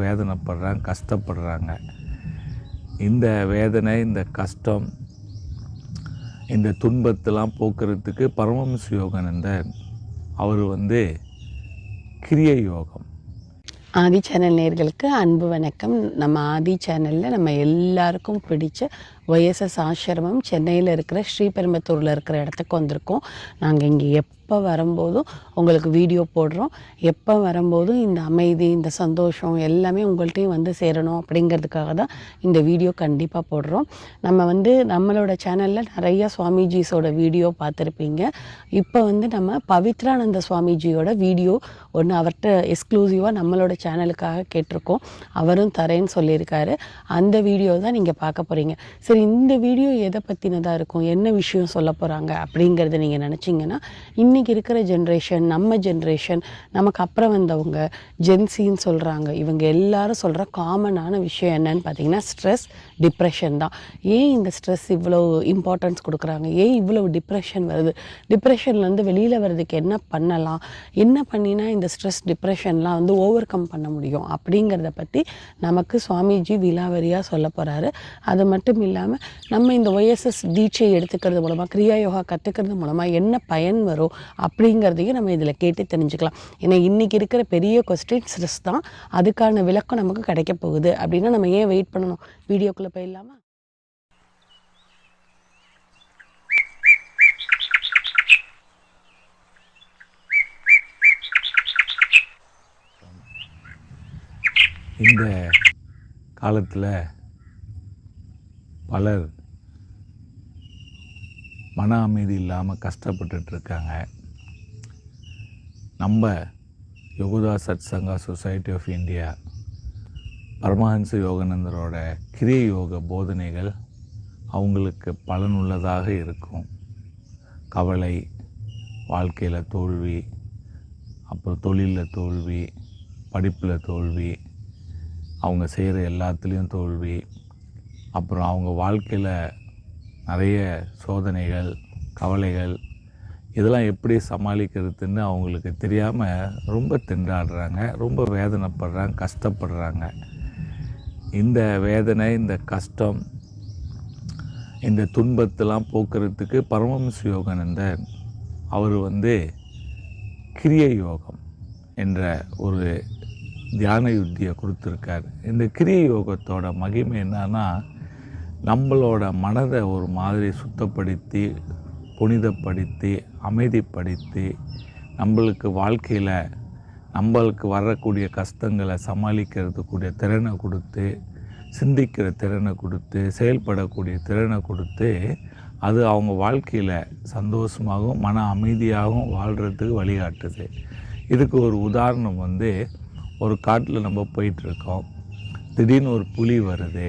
வேதனைப்படுறாங்க கஷ்டப்படுறாங்க. இந்த வேதனை இந்த கஷ்டம் இந்த துன்பத்தெல்லாம் போக்குறதுக்கு பரமஹம்ச யோகானந்தர் அவர் வந்து கிரிய யோகம். ஆதி சேனல் நேர்களுக்கு அன்பு வணக்கம். நம்ம ஆதி சேனலில் நம்ம எல்லாருக்கும் பிடிச்ச ஒய்எஸ்எஸ் ஆசிரமம் சென்னையில் இருக்கிற ஸ்ரீபெரும்பத்தூரில் இருக்கிற இடத்துக்கு வந்திருக்கோம். நாங்கள் இங்கே எப்போ வரும்போதும் உங்களுக்கு வீடியோ போடுறோம். எப்போ வரும்போதும் இந்த அமைதி இந்த சந்தோஷம் எல்லாமே உங்கள்கிட்டையும் வந்து சேரணும் அப்படிங்கிறதுக்காக தான் இந்த வீடியோ கண்டிப்பாக போடுறோம். நம்ம வந்து நம்மளோட சேனலில் நிறைய சுவாமிஜிஸோட வீடியோ பார்த்துருப்பீங்க. இப்போ வந்து நம்ம பவித்ரானந்த சுவாமிஜியோட வீடியோ ஒன்று அவர்கிட்ட எக்ஸ்க்ளூசிவாக நம்மளோட சேனலுக்காக கேட்டிருக்கோம். அவரும் தரேன்னு சொல்லியிருக்காரு. அந்த வீடியோ தான் நீங்கள் பார்க்க போகிறீங்க சரி இந்த வீடியோ எதை பற்றினதாக இருக்கும்? என்ன விஷயம் சொல்ல போகிறாங்க அப்படிங்கிறத நீங்கள் நினச்சிங்கன்னா இன்றைக்கி இருக்கிற ஜென்ரேஷன் நம்ம ஜென்ரேஷன் நமக்கு அப்புறம் வந்தவங்க ஜென்சின்னு சொல்கிறாங்க இவங்க எல்லாரும் சொல்கிற காமனான விஷயம் என்னன்னு பார்த்தீங்கன்னா ஸ்ட்ரெஸ் டிப்ரெஷன் தான். ஏன் இந்த ஸ்ட்ரெஸ் இவ்வளோ இம்பார்ட்டன்ஸ் கொடுக்குறாங்க? ஏன் இவ்வளோ டிப்ரெஷன் வருது? டிப்ரெஷன்லேருந்து வெளியில் வர்றதுக்கு என்ன பண்ணலாம்? என்ன பண்ணினா இந்த ஸ்ட்ரெஸ் டிப்ரெஷன்லாம் வந்து ஓவர் கம் பண்ண முடியும்? அப்படிங்கிறத பற்றி நமக்கு சுவாமிஜி விலாவரியாக சொல்ல போகிறாரு அது மட்டும் இல்லாமல் நம்ம இந்த ஒய்எஸ்எஸ் தீட்சை எடுத்துக்கிறது மூலமாக கிரியா யோகா கற்றுக்கிறது மூலமாக என்ன பயன் வரும் அப்படிங்கிறதையும் நம்ம இதில் கேட்டு தெரிஞ்சுக்கலாம். ஏன்னா இன்றைக்கி இருக்கிற பெரிய கொஸ்டின் ஸ்ட்ரெஸ் தான். அதுக்கான விளக்கம் நமக்கு கிடைக்க போகுது. அப்படின்னா நம்ம ஏன் வெயிட் பண்ணணும்? வீடியோக்குள்ளே போயிடலாமா? இந்த காலத்தில் பலர் மன அமைதி இல்லாமல் கஷ்டப்பட்டுட்டு இருக்காங்க நம்ம Yogoda Satsanga society of India Paramahansa யோகானந்தரோட Kriya Yoga போதனைகள் அவங்களுக்கு பலனுள்ளதாக இருக்கும். கவலை வாழ்க்கையில் தோல்வி அப்புறம் தொழிலில் தோல்வி படிப்பில் தோல்வி அவங்க செய்கிற எல்லாத்துலேயும் தோல்வி அப்புறம் அவங்க வாழ்க்கையில் நிறைய சோதனைகள் கவலைகள் இதெல்லாம் எப்படி சமாளிக்கிறதுன்னு அவங்களுக்கு தெரியாமல் ரொம்ப திண்டாடுறாங்க ரொம்ப வேதனைப்படுறாங்க கஷ்டப்படுறாங்க. இந்த வேதனை இந்த கஷ்டம் இந்த துன்பத்தெல்லாம் போக்குறதுக்கு பரமஹம்ச யோகானந்தர் அவர் வந்து கிரிய யோகம் என்ற ஒரு தியான யுத்தியை கொடுத்துருக்கார். இந்த கிரிய யோகத்தோட மகிமை என்னன்னா நம்மளோட மனதை ஒரு மாதிரி சுத்தப்படுத்தி புனிதப்படுத்தி அமைதிப்படுத்தி நம்மளுக்கு வாழ்க்கையில் நம்மளுக்கு வரக்கூடிய கஷ்டங்களை சமாளிக்கிறதுக்கூடிய திறனை கொடுத்து சிந்திக்கிற திறனை கொடுத்து செயல்படக்கூடிய திறனை கொடுத்து அது அவங்க வாழ்க்கையில் சந்தோஷமாகவும் மன அமைதியாகவும் வாழ்கிறதுக்கு வழிகாட்டுது. இதுக்கு ஒரு உதாரணம் வந்து ஒரு காட்டில் நம்ம போயிட்டுருக்கோம் திடீர்னு ஒரு புலி வருது.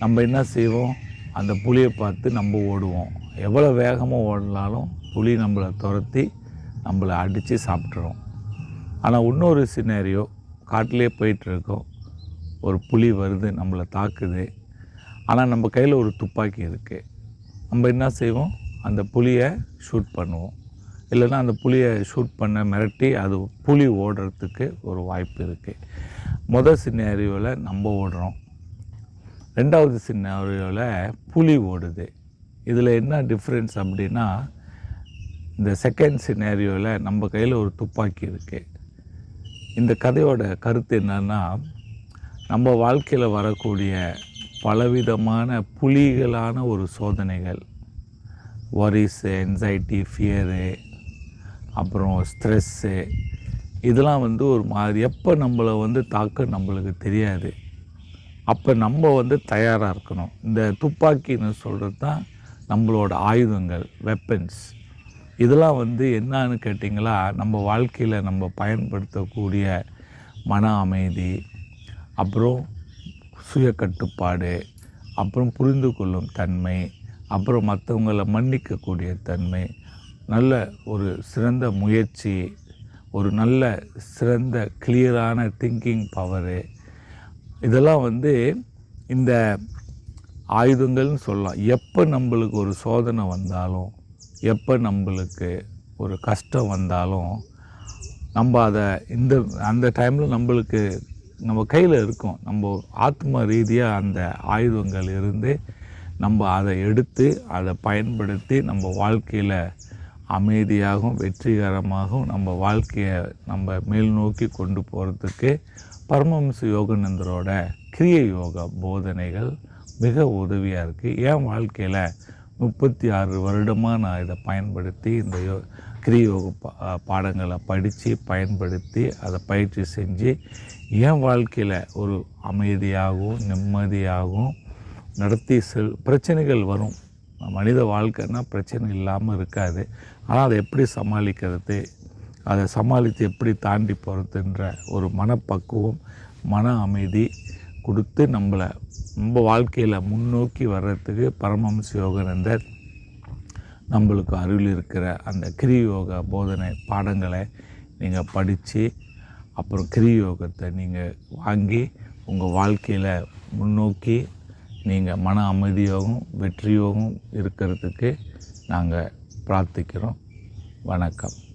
நம்ம என்ன செய்வோம்? அந்த புலியை பார்த்து நம்ம ஓடுவோம். எவ்வளோ வேகமாக ஓடினாலும் புலி நம்மளை துரத்தி நம்மளை அடித்து சாப்பிட்றோம் ஆனால் இன்னொரு சினேரியோ காட்டிலே போயிட்டுருக்கோம் ஒரு புலி வருது நம்மளை தாக்குது. ஆனால் நம்ம கையில் ஒரு துப்பாக்கி இருக்குது நம்ம என்ன செய்வோம்? அந்த புலியை ஷூட் பண்ணுவோம். இல்லைன்னா அந்த புலியை ஷூட் பண்ண மிரட்டி அது புலி ஓடுறதுக்கு ஒரு வாய்ப்பு இருக்குது முதல் சின்னறிவில் நம்ம ஓடுறோம். ரெண்டாவது சின்னறிவில் புலி ஓடுது. இதில் என்ன டிஃப்ரென்ஸ் அப்படின்னா இந்த செகண்ட் சினேரியோவில் நம்ம கையில் ஒரு துப்பாக்கி இருக்குது இந்த கதையோட கருத்து என்னென்னா நம்ம வாழ்க்கையில் வரக்கூடிய பலவிதமான புலிகளான ஒரு சோதனைகள். வரிஸு என்சைட்டி ஃபியரு அப்புறம் ஸ்ட்ரெஸ்ஸு இதெல்லாம் வந்து ஒரு மாதிரி எப்போ நம்மளை வந்து தாக்க நம்மளுக்கு தெரியாது. அப்போ நம்ம வந்து தயாராக இருக்கணும். இந்த துப்பாக்கின்னு சொல்கிறது தான் நம்மளோட ஆயுதங்கள் வெப்பன்ஸ் இதெல்லாம் வந்து என்னன்னு கேட்டிங்களா? நம்ம வாழ்க்கையில் நம்ம பயன்படுத்தக்கூடிய மன அமைதி அப்புறம் சுய கட்டுப்பாடு அப்புறம் புரிந்து கொள்ளும் தன்மை அப்புறம் மற்றவங்களை மன்னிக்கக்கூடிய தன்மை. நல்ல ஒரு சிறந்த முயற்சி ஒரு நல்ல சிறந்த கிளியரான திங்கிங் பவரு இதெல்லாம் வந்து இந்த ஆயுதங்கள்னு சொல்லலாம். எப்போ நம்மளுக்கு ஒரு சோதனை வந்தாலும் எப்போ நம்மளுக்கு ஒரு கஷ்டம் வந்தாலும் நம்ம அதை இந்த அந்த டைமில் நம்மளுக்கு நம்ம கையில் இருக்கும். நம்ம ஆத்ம ரீதியாக அந்த ஆயுதங்கள் இருந்து நம்ம அதை எடுத்து அதை பயன்படுத்தி நம்ம வாழ்க்கையில் அமைதியாகவும் வெற்றிகரமாகவும் நம்ம வாழ்க்கையை நம்ம மேல் நோக்கி கொண்டு போகிறதுக்கு பரமஹம்ச யோகநந்தரோட கிரிய யோகா போதனைகள் மிக உதவியாக இருக்குது என் வாழ்க்கையில் முப்பத்தி ஆறு வருடமாக நான் இதை பயன்படுத்தி இந்த யோ கிரிய யோக பா பாடங்களை படித்து பயன்படுத்தி அதை பயிற்சி செஞ்சு என் வாழ்க்கையில் ஒரு அமைதியாகவும் நிம்மதியாகவும் நடத்தி செல் பிரச்சனைகள் வரும். மனித வாழ்க்கைன்னா பிரச்சனை இல்லாமல் இருக்காது. ஆனால் அதை எப்படி சமாளிக்கிறது? அதை சமாளித்து எப்படி தாண்டி போகிறதுன்ற ஒரு மனப்பக்குவம் மன அமைதி கொடுத்து நம்மளை நம்ம வாழ்க்கையில் முன்னோக்கி வர்றதுக்கு பரமஹம்ச யோகானந்தர் நம்மளுக்கு அருள் இருக்கிற அந்த கிரியோக போதனை பாடங்களை நீங்கள் படித்து அப்புறம் கிரியோகத்தை நீங்கள் வாங்கி உங்கள் வாழ்க்கையில் முன்னோக்கி நீங்கள் மன அமைதியாகவும் வெற்றியாகவும் இருக்கிறதுக்கு நாங்கள் பிரார்த்திக்கிறோம். வணக்கம்.